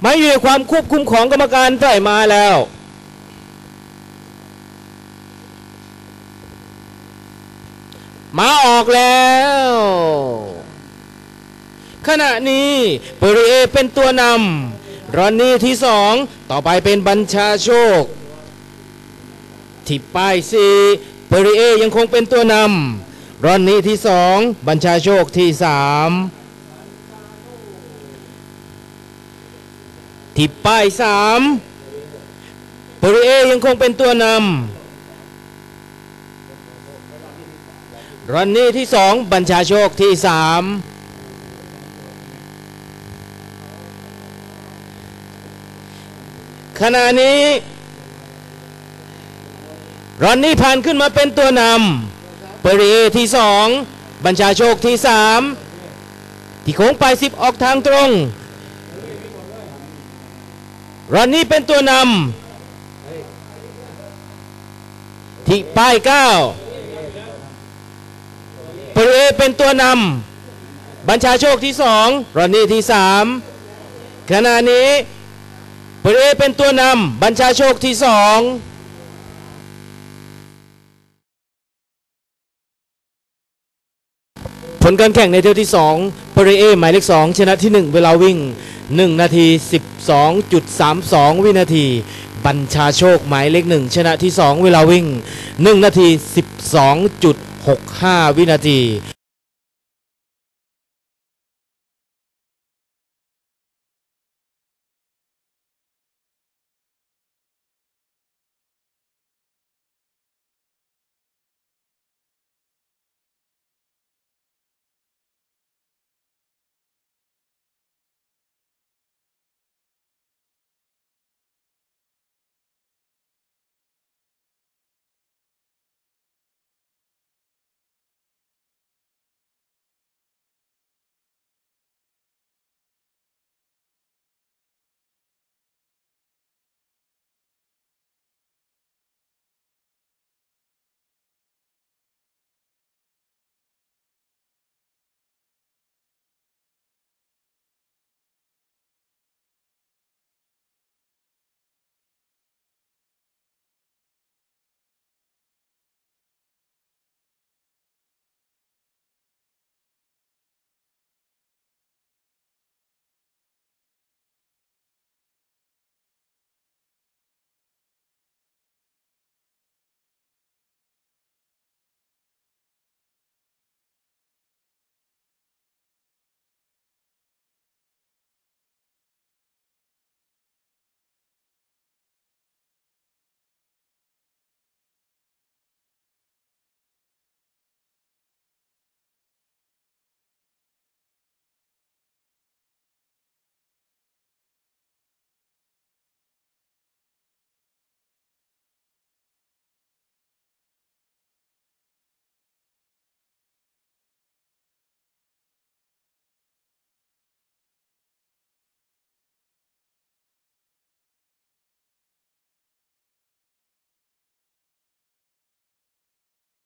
ไม่อยู่ในความควบคุมของกรรมการไต่มาแล้ว มาออกแล้ว ขณะนี้เปรีเอเป็นตัวนำรอนนี่ที่สองต่อไปเป็นบัญชาโชค ที่ป้ายสีเปรีเอยังคงเป็นตัวนำรอนนี่ที่สองบัญชาโชคที่สาม ที่ป้ายสามปรีเอยังคงเป็นตัวนำรอนนี่ที่สองบัญชาโชคที่สามขณะนี้รอนนี่ผ่านขึ้นมาเป็นตัวนำเปรีเอที่สองบัญชาโชคที่สามที่โค้งไปสิบออกทางตรง รอนนี่เป็นตัวนำที่ป้ายเก้าเปรเอเป็นตัวนำบัญชาโชคที่สองรอนนี่ที่สามขณะนี้เปรเอเป็นตัวนำบัญชาโชคที่สองผลการแข่งในเที่ยวที่2ปรเอหมายเลข2ชนะที่ 1 เวลาวิ่ง 1 นาที 12.32 วินาที บัญชาโชคหมายเลขหนึ่งชนะที่ 2 เวลาวิ่ง 1 นาที 12.65 วินาที